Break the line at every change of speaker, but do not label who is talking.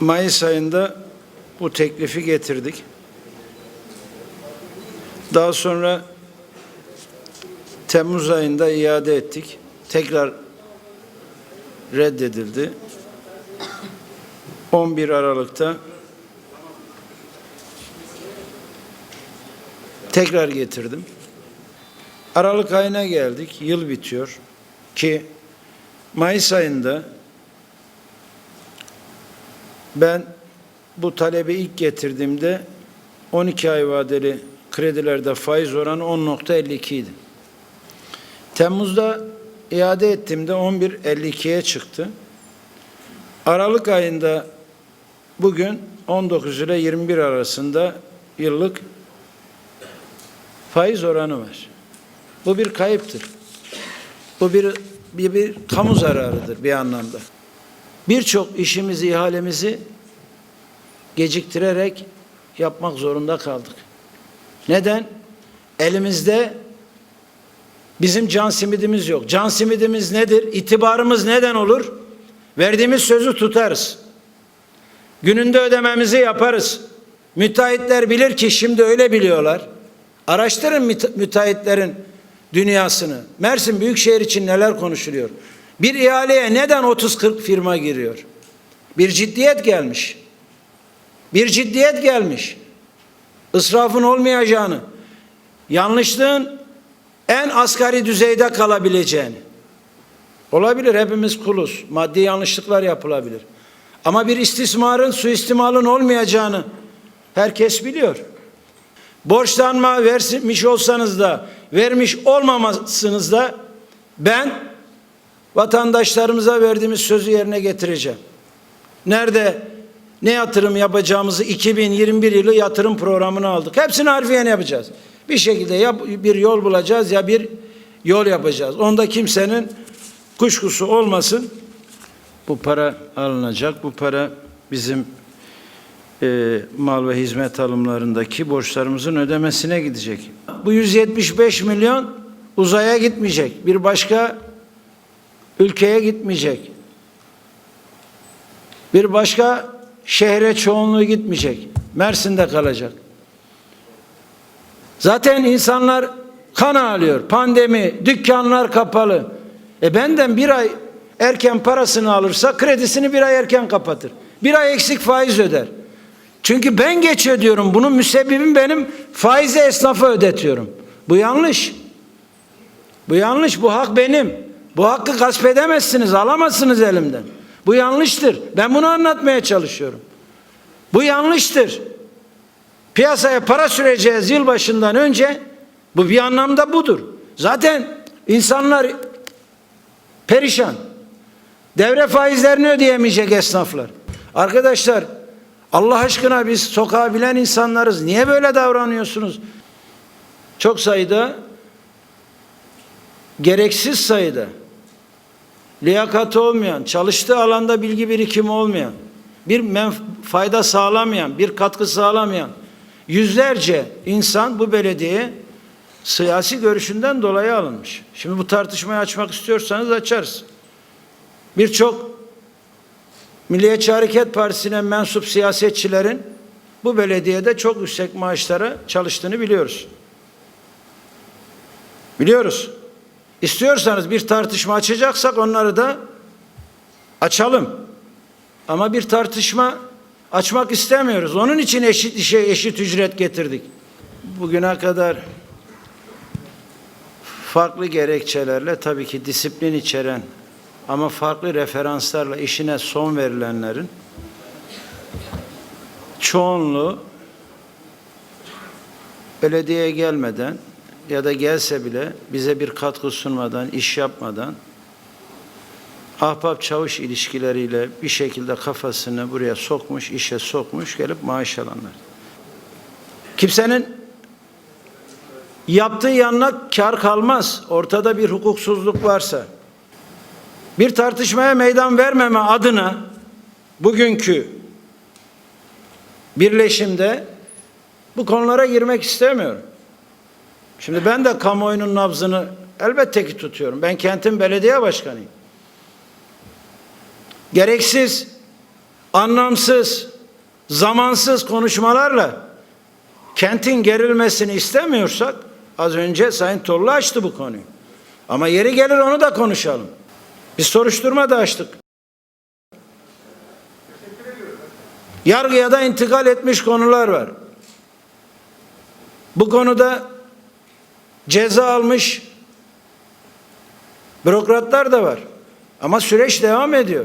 Mayıs ayında bu teklifi getirdik. Daha sonra Temmuz ayında iade ettik. Tekrar reddedildi. 11 Aralık'ta tekrar getirdim. Aralık ayına geldik. Yıl bitiyor ki Mayıs ayında ben bu talebi ilk getirdiğimde 12 ay vadeli kredilerde faiz oranı 10.52 idi. Temmuz'da iade ettiğimde 11.52'ye çıktı. Aralık ayında bugün 19 ile 21 arasında yıllık faiz oranı var. Bu bir kayıptır. Bu bir, bir, bir kamu zararıdır bir anlamda. Birçok işimizi, ihalemizi geciktirerek yapmak zorunda kaldık. Neden? Elimizde bizim can simidimiz yok. Can simidimiz nedir? İtibarımız neden olur? Verdiğimiz sözü tutarız. Gününde ödememizi yaparız. Müteahhitler bilir ki şimdi öyle biliyorlar. Araştırın müte- müteahhitlerin dünyasını. Mersin Büyükşehir için neler konuşuluyor? Bir ihaleye neden 30-40 firma giriyor? Bir ciddiyet gelmiş. Bir ciddiyet gelmiş. Israfın olmayacağını, yanlışlığın en asgari düzeyde kalabileceğini. Olabilir hepimiz kuluz. Maddi yanlışlıklar yapılabilir. Ama bir istismarın, suistimalın olmayacağını herkes biliyor. Borçlanma vermiş olsanız da, vermiş olmamasınız da ben vatandaşlarımıza verdiğimiz sözü yerine getireceğim. Nerede ne yatırım yapacağımızı 2021 yılı yatırım programını aldık. Hepsini harfiyen yapacağız. Bir şekilde ya bir yol bulacağız ya bir yol yapacağız. Onda kimsenin kuşkusu olmasın. Bu para alınacak. Bu para bizim e, mal ve hizmet alımlarındaki borçlarımızın ödemesine gidecek. Bu 175 milyon uzaya gitmeyecek. Bir başka ülkeye gitmeyecek. Bir başka şehre çoğunluğu gitmeyecek. Mersin'de kalacak. Zaten insanlar kan ağlıyor. Pandemi, dükkanlar kapalı. E benden bir ay erken parasını alırsa kredisini bir ay erken kapatır. Bir ay eksik faiz öder. Çünkü ben geç ödüyorum. Bunun müsebbibim benim faizi esnafa ödetiyorum. Bu yanlış. Bu yanlış. Bu hak benim. Bu hakkı gasp edemezsiniz. Alamazsınız elimden. Bu yanlıştır. Ben bunu anlatmaya çalışıyorum. Bu yanlıştır. Piyasaya para süreceğiz yılbaşından önce bu bir anlamda budur. Zaten insanlar perişan. Devre faizlerini ödeyemeyecek esnaflar. Arkadaşlar Allah aşkına biz sokağa bilen insanlarız. Niye böyle davranıyorsunuz? Çok sayıda gereksiz sayıda liyakati olmayan, çalıştığı alanda bilgi birikimi olmayan, bir fayda sağlamayan, bir katkı sağlamayan yüzlerce insan bu belediyeye siyasi görüşünden dolayı alınmış. Şimdi bu tartışmayı açmak istiyorsanız açarız. Birçok Milliyetçi Hareket Partisi'ne mensup siyasetçilerin bu belediyede çok yüksek maaşlara çalıştığını biliyoruz. Biliyoruz. İstiyorsanız bir tartışma açacaksak onları da açalım. Ama bir tartışma açmak istemiyoruz. Onun için eşit işe eşit ücret getirdik. Bugüne kadar farklı gerekçelerle tabii ki disiplin içeren ama farklı referanslarla işine son verilenlerin çoğunluğu belediyeye gelmeden ya da gelse bile bize bir katkı sunmadan, iş yapmadan ahbap çavuş ilişkileriyle bir şekilde kafasını buraya sokmuş, işe sokmuş, gelip maaş alanlar. Kimsenin yaptığı yanına kar kalmaz. Ortada bir hukuksuzluk varsa. Bir tartışmaya meydan vermeme adına bugünkü birleşimde bu konulara girmek istemiyorum. Şimdi ben de kamuoyunun nabzını elbette ki tutuyorum. Ben kentin belediye başkanıyım. Gereksiz anlamsız, zamansız konuşmalarla kentin gerilmesini istemiyorsak az önce Sayın Tollu açtı bu konuyu. Ama yeri gelir onu da konuşalım. Biz soruşturma da açtık. Yargıya da intikal etmiş konular var. Bu konuda ceza almış bürokratlar da var. Ama süreç devam ediyor.